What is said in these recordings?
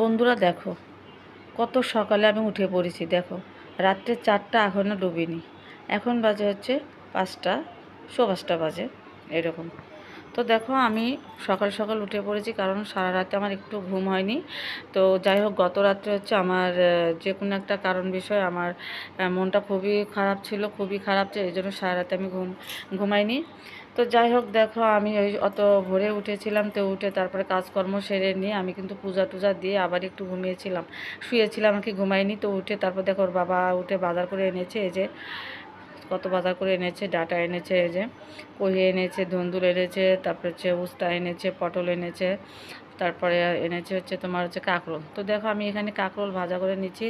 বন্ধুরা দেখো, কত সকালে আমি উঠে পড়েছি, দেখো। রাত্রে চারটা এখনও ডুবিনি। এখন বাজে হচ্ছে পাঁচটা শো পাঁচটা বাজে, এরকম। তো দেখো, আমি সকাল সকাল উঠে পড়েছি, কারণ সারা রাতে আমার একটু ঘুম হয়নি। তো যাই হোক, গত রাত্রে হচ্ছে আমার যে কোনো একটা কারণ বিষয় আমার মনটা খুবই খারাপ ছিল, খুবই খারাপ ছিল, এই জন্য সারা রাতে আমি ঘুম, ঘুমাইনি। তো যাই হোক, দেখো, আমি ওই অত ভোরে উঠেছিলাম তো উঠে তারপরে কাজকর্ম সেরে নিয়ে আমি কিন্তু পূজা টুজা দিয়ে আবার একটু ঘুমিয়েছিলাম। শুয়েছিলাম আর কি, ঘুমাইনি তো উঠে তারপর দেখো, ওর বাবা উঠে বাজার করে এনেছে, এই যে কত বাজার করে এনেছে, ডাটা এনেছে, এই যে কহি এনেছে, ধন্দুল এনেছে, তারপরে হচ্ছে উস্তা এনেছে, পটল এনেছে, তারপরে এনেছে হচ্ছে তোমার হচ্ছে কাঁকরোল। তো দেখো, আমি এখানে কাঁকরোল ভাজা করে নিচ্ছি।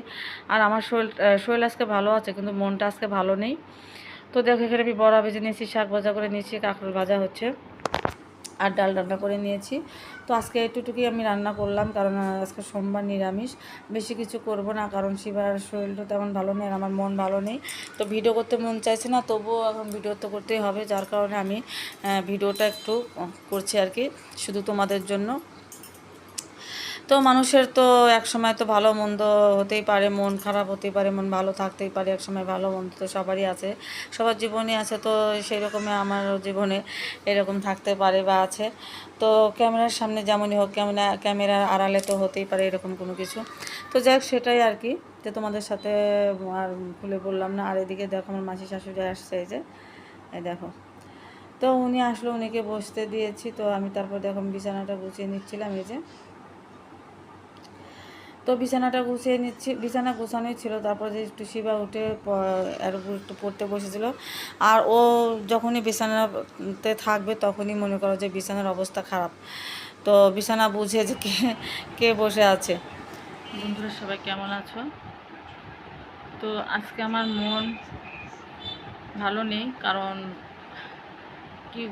আর আমার শরীর শরীর আজকে ভালো আছে, কিন্তু মনটা আজকে ভালো নেই। তো দেখো, এখানে আমি বড়া ভেজে নিয়েছি, শাক ভাজা করে নিয়েছি, কাঁকরোল ভাজা হচ্ছে। আর ডাল রান্না করে নিয়েছি। তো আজকে এটুটুকুই আমি রান্না করলাম, কারণ আজকে সোমবার নিরামিষ। বেশি কিছু করব না, কারণ শিবার শরীরটা তেমন ভালো নেই আর আমার মন ভালো নেই। তো ভিডিও করতে মন চাইছে না, তবুও এখন ভিডিও তো করতেই হবে। যার কারণে আমি ভিডিওটা একটু করছি আর কি, শুধু তোমাদের জন্য। তো মানুষের তো এক সময় তো ভালো মন্দ হতেই পারে, মন খারাপ হতেই পারে, মন ভালো থাকতেই পারে এক সময় ভালো মন্দ তো সবারই আছে। সবার জীবনে আছে তো সেই রকমই আমার জীবনে এরকম থাকতে পারে বা আছে। তো ক্যামেরার সামনে যেমনই হোক, ক্যামেরা, ক্যামেরার আড়ালে তো হতেই পারে এরকম কোনো কিছু। তো যাই হোক, সেটাই আর কি যে তোমাদের সাথে আর খুলে বললাম না। আর এদিকে দেখো আমার মাসি শাশুড়ি আসছে এই যে, এই দেখো। তো উনি আসলো, উনিকে বসতে দিয়েছি। তো আমি তারপর দেখো বিছানাটা গুছিয়ে নিচ্ছিলাম এই যে। তো বিছানাটা গুছিয়ে নিচ্ছি, বিছানা গোছানোই ছিল, তারপর যে একটু শিবা উঠে উপর একটু পড়তে বসেছিল। আর ও যখনই বিছানাতে থাকবে তখনই মনে করো যে বিছানার অবস্থা খারাপ। তো বিছানা বুঝে যে কে কে বসে আছে। বন্ধুরা সবাই কেমন আছো? তো আজকে আমার মন ভালো নেই, কারণ কি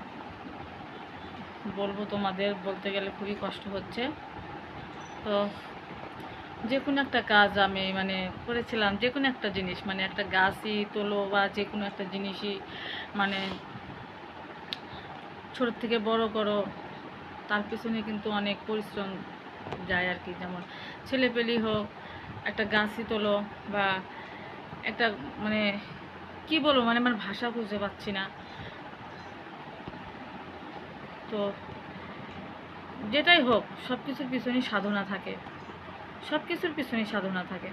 বলব তোমাদের, বলতে গেলে খুবই কষ্ট হচ্ছে। তো যে কোনো একটা কাজ আমি মানে করেছিলাম যে কোনো একটা জিনিস মানে একটা গাছই তোলো বা যে কোনো একটা জিনিসই মানে ছোট থেকে বড় করো, তার পিছনে কিন্তু অনেক পরিশ্রম যায় আর কি। যেমন ছেলেপেলি হোক, একটা গাছই তোলো বা একটা মানে কি বলব মানে আমার ভাষা খুঁজে পাচ্ছি না। তো যেটাই হোক সব কিছুর পিছনেই সাধনা থাকে। সব কিছুর পিছনেই সাধনা থাকে,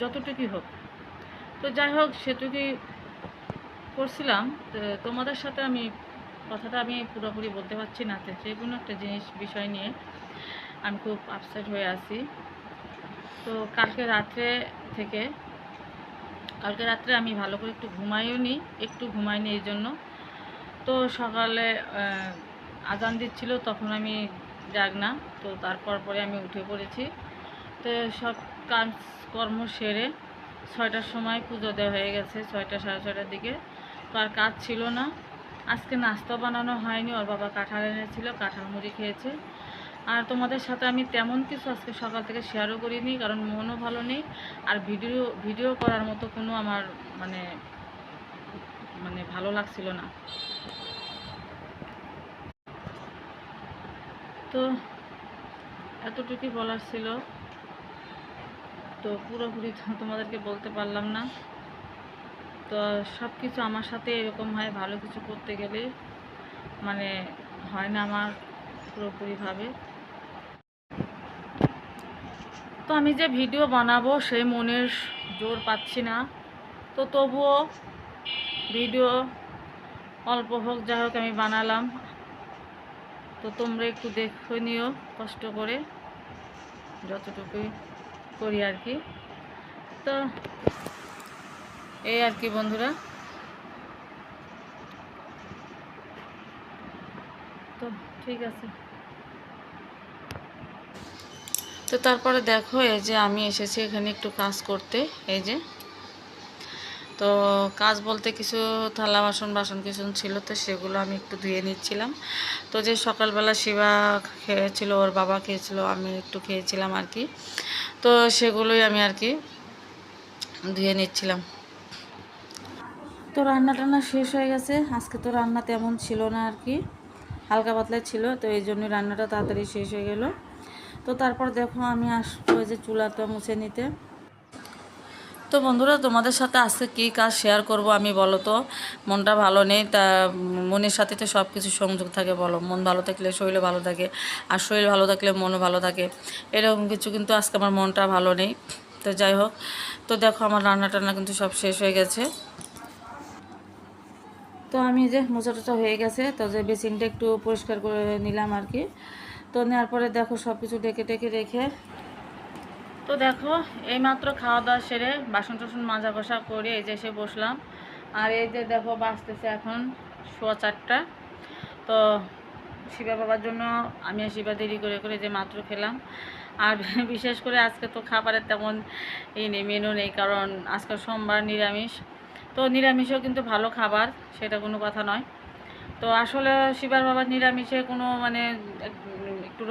যতটুকুই হোক। তো যাই হোক, সেটুকুই করছিলাম। তো তোমাদের সাথে আমি কথাটা আমি পুরোপুরি বলতে পারছি না যে কোনো একটা জিনিস, বিষয় নিয়ে আমি খুব আপসেট হয়ে আছি। তো কালকে রাত্রে থেকে, কালকে রাত্রে আমি ভালো করে একটু ঘুমাইও নি, একটু ঘুমাই ঘুমাইনি এই জন্য। তো সকালে আজান দিচ্ছিল, তখন আমি জাগ না তো তারপর পরে আমি উঠে পড়েছি। তো সব কাজ কর্ম সেরে ছয়টার সময় পুজো দেওয়া হয়ে গেছে, ছয়টা সাড়ে ছয়টার দিকে। তো আর কাজ ছিল না। আজকে নাস্তা বানানো হয়নি, ওর বাবা কাঁঠাল এনেছিল, কাঁঠাল মুড়ি খেয়েছে। আর তোমাদের সাথে আমি তেমন কিছু আজকে সকাল থেকে শেয়ারও করিনি, কারণ মনও ভালো নেই। আর ভিডিও ভিডিও করার মতো কোনো আমার মানে মানে ভালো লাগছিল না। তো এতটুকুই বলার ছিল। তো পুরোপুরি তোমাদেরকে বলতে পারলাম না। তো সব কিছু আমার সাথে এরকম হয়, ভালো কিছু করতে গেলে মানে হয় না আমার পুরোপুরিভাবে। তো আমি যে ভিডিও বানাবো সেই মনের জোর পাচ্ছি না। তো তবুও ভিডিও অল্প হোক যা হোক আমি বানালাম। তো তোমরা একটু দেখে নিও কষ্ট করে, যতটুকুই করি আর কি। তো এই আর কি বন্ধুরা। তো ঠিক আছে। তো তারপরে দেখো, এই যে আমি এসেছি এখানে একটু কাজ করতে, এই যে। তো কাজ বলতে কিছু থালা বাসন বাসন কিছু ছিল তো সেগুলো আমি একটু ধুয়ে নিচ্ছিলাম। তো যে সকালবেলা শিবা খেয়েছিল, ওর বাবা খেয়েছিল, আমি একটু খেয়েছিলাম আর কি। তো সেগুলোই আমি আর কি ধুয়ে নিচ্ছিলাম। তো রান্না টান্না শেষ হয়ে গেছে। আজকে তো রান্না তেমন ছিল না আর কি। হালকা পাতলা ছিল, তো এই জন্য রান্নাটা তাড়াতাড়ি শেষ হয়ে গেল। তো তারপর দেখো আমি আসব যে চুলাটা মুছে নিতে। তো বন্ধুরা, তোমাদের সাথে আজকে কী কাজ শেয়ার করব আমি বলো তো? মনটা ভালো নেই, তা মনের সাথে তো সব কিছু সংযোগ থাকে বলো। মন ভালো থাকলে শরীরও ভালো থাকে, আর শরীর ভালো থাকলে মনও ভালো থাকে। এরকম কিছু কিন্তু আজকে আমার মনটা ভালো নেই। তো যাই হোক, তো দেখো আমার রান্না টান্না কিন্তু সব শেষ হয়ে গেছে। তো আমি যে মোচা টোচা হয়ে গেছে, তো যে বেসিনটা একটু পরিষ্কার করে নিলাম আর কি। তো নেওয়ার পরে দেখো সব কিছু ডেকে ডেকে রেখে তো দেখো, এইমাত্র খাওয়া দাওয়া সেরে বাসন টাসন মাজা কষা করে এই যে এসে বসলাম। আর এই যে দেখো বাঁচতেছে এখন সোয়া চারটা। তো শিবা বাবার জন্য আমি আর শিবা দেরি করে করে যে মাত্র খেলাম। আর বিশেষ করে আজকে তো খাবারের তেমন ই নেই মেনু নেই, কারণ আজকে সোমবার নিরামিষ। তো নিরামিষও কিন্তু ভালো খাবার, সেটা কোনো কথা নয়। তো আসলে শিবার বাবার নিরামিষে কোনো মানে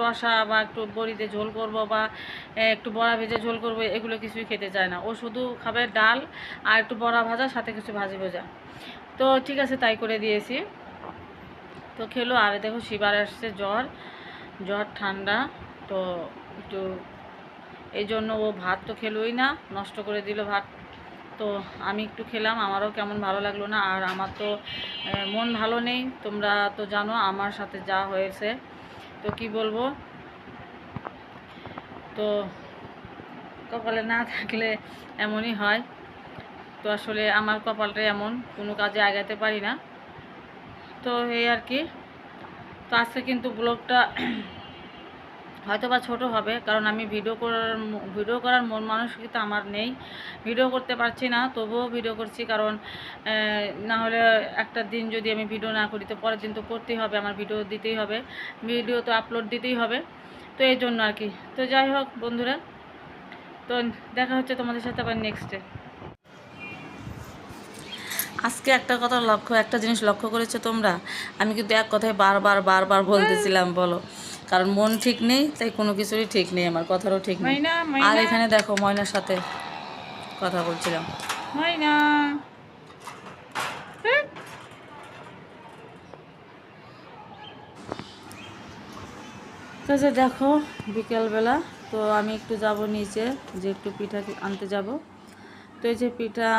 রসা বা একটু বড়িতে ঝোল করব বা একটু বড়া ভেজে ঝোল করব, এগুলো কিছুই খেতে চায় না। ও শুধু খাবে ডাল আর একটু বড়া ভাজা, সাথে কিছু ভাজি ভাজা। তো ঠিক আছে, তাই করে দিয়েছি। তো খেলো, আর দেখো শিবার আসছে জ্বর। জ্বর ঠান্ডা, তো একটু এই জন্য ও ভাত তো খেলোই না, নষ্ট করে দিল ভাত। তো আমি একটু খেলাম, আমারও কেমন ভালো লাগল না, আর আমার তো মন ভালো নেই। তোমরা তো জানো, আমার সাথে যা হয়েছে। তো কি বলব? তো কপালে না থাকলে এমনই হয়। তো আসলে আমার কপালটা এমন, কোনো কাজে আগাতে পারি না। তো এই আর কি। তো আজকে কিন্তু ব্লগটা হয়তো বা ছোটো হবে, কারণ আমি ভিডিও করার ভিডিও করার মন মানসিকতা আমার নেই। ভিডিও করতে পারছি না, তবুও ভিডিও করছি, কারণ না হলে একটা দিন যদি আমি ভিডিও না করি, তো পরের দিন তো করতেই হবে, আমার ভিডিও দিতেই হবে ভিডিও তো আপলোড দিতেই হবে। তো এই জন্য আর কি। তো যাই হোক বন্ধুরা, তো দেখা হচ্ছে তোমাদের সাথে আবার নেক্সটে আজকে একটা কথা লক্ষ্য, একটা জিনিস লক্ষ্য করেছ তোমরা? আমি কিন্তু এক কথায় বারবার বারবার বলতেছিলাম, বলো। কারণ মন ঠিক নেই তাই কোনো কিছুরই ঠিক নেই আমার কথারও ঠিক নেই। আর এখানে দেখো ময়নার সাথে কথা বলছিলাম। তো যে দেখো বিকেলবেলা তো আমি একটু যাব নিচে যে একটু পিঠা আনতে যাব। তো এই যে পিঠা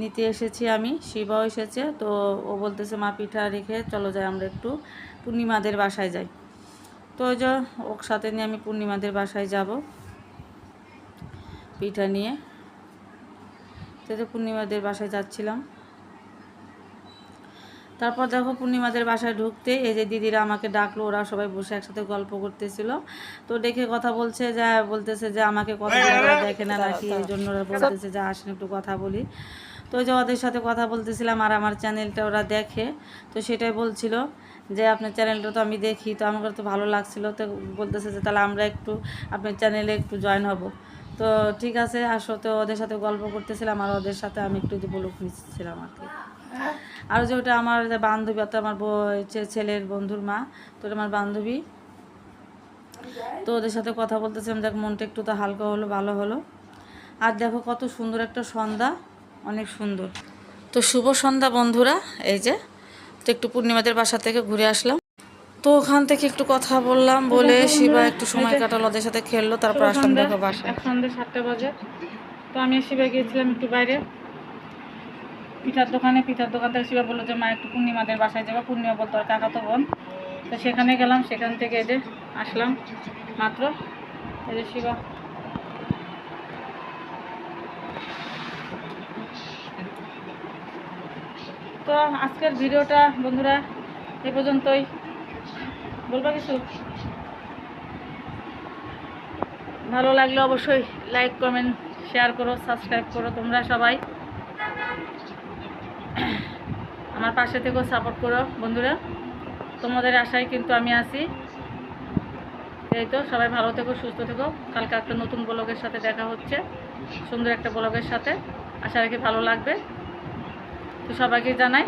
নিতে এসেছি আমি শিবাও এসেছে তো ও বলতেছে মা পিঠা রেখে চলো যাই আমরা একটু পূর্ণিমাদের বাসায় যাই। তো ওই যে ওর সাথে নিয়ে আমি পূর্ণিমাদের বাসায় যাব পিঠা নিয়ে। তো যে পূর্ণিমাদের বাসায় যাচ্ছিলাম। তারপর দেখো পূর্ণিমাদের বাসায় ঢুকতে এই যে দিদিরা আমাকে ডাকলো, ওরা সবাই বসে একসাথে গল্প করতেছিল। তো ডেকে কথা বলছে যে, বলতেছে যে আমাকে কথা দেখে না নাকি, এই জন্য বলতেছে যে আসেন একটু কথা বলি। তো যে ওদের সাথে কথা বলতেছিলাম আর আমার চ্যানেলটা ওরা দেখে, তো সেটাই বলছিল যে আপনার চ্যানেলটা তো আমি দেখি, তো আমার তো ভালো লাগছিল, তো বলতেছে যে তাহলে আমরা একটু আপনার চ্যানেলে একটু জয়েন হব। তো ঠিক আছে, আসো, তো ওদের সাথে গল্প করতেছিলাম আর ওদের সাথে আমি একটু যে বলুক নিচ্ছিলাম আর কি। আর যে ওটা আমার বান্ধবী, অর্থাৎ আমার ছেলের বন্ধুর মা, তো ওটা আমার বান্ধবী। তো ওদের সাথে কথা বলতেছিলাম, দেখ মনটা একটু তো হালকা হলো, ভালো হলো। আর দেখো কত সুন্দর একটা সন্ধ্যা। অনেক সুন্দর। তো শুভ সন্ধ্যা বন্ধুরা এই যে তো একটু পূর্ণিমাদের বাসা থেকে ঘুরে আসলাম। তো ওখান থেকে একটু কথা বললাম বলে শিবা একটু সময় কাটালো ওদের সাথে খেললো তারপর আসলাম দেখো এক সন্ধ্যে সাতটা বাজে। তো আমি শিবা গিয়েছিলাম একটু বাইরে। পিঠার দোকানে পিঠার দোকান থেকে শিবা বলল যে মা একটু পূর্ণিমাদের বাসায় যাব। পূর্ণিমা বলতো আর কাকা তো বোন। তো সেখানে গেলাম সেখান থেকে এই যে আসলাম মাত্র। এই যে শিবা। তো আজকের ভিডিওটা বন্ধুরা এ পর্যন্তই। বলবা কিছু? ভালো লাগলে অবশ্যই লাইক কমেন্ট শেয়ার করো সাবস্ক্রাইব করো তোমরা সবাই। আমার পাশে থেকেও সাপোর্ট করো বন্ধুরা। তোমাদের আশায় কিন্তু আমি আছি। এই তো, সবাই ভালো থেকো, সুস্থ থেকো। কালকে একটা নতুন ব্লগের সাথে দেখা হচ্ছে। সুন্দর একটা ব্লগের সাথে। আশা রাখি ভালো লাগবে। সবাইকে জানাই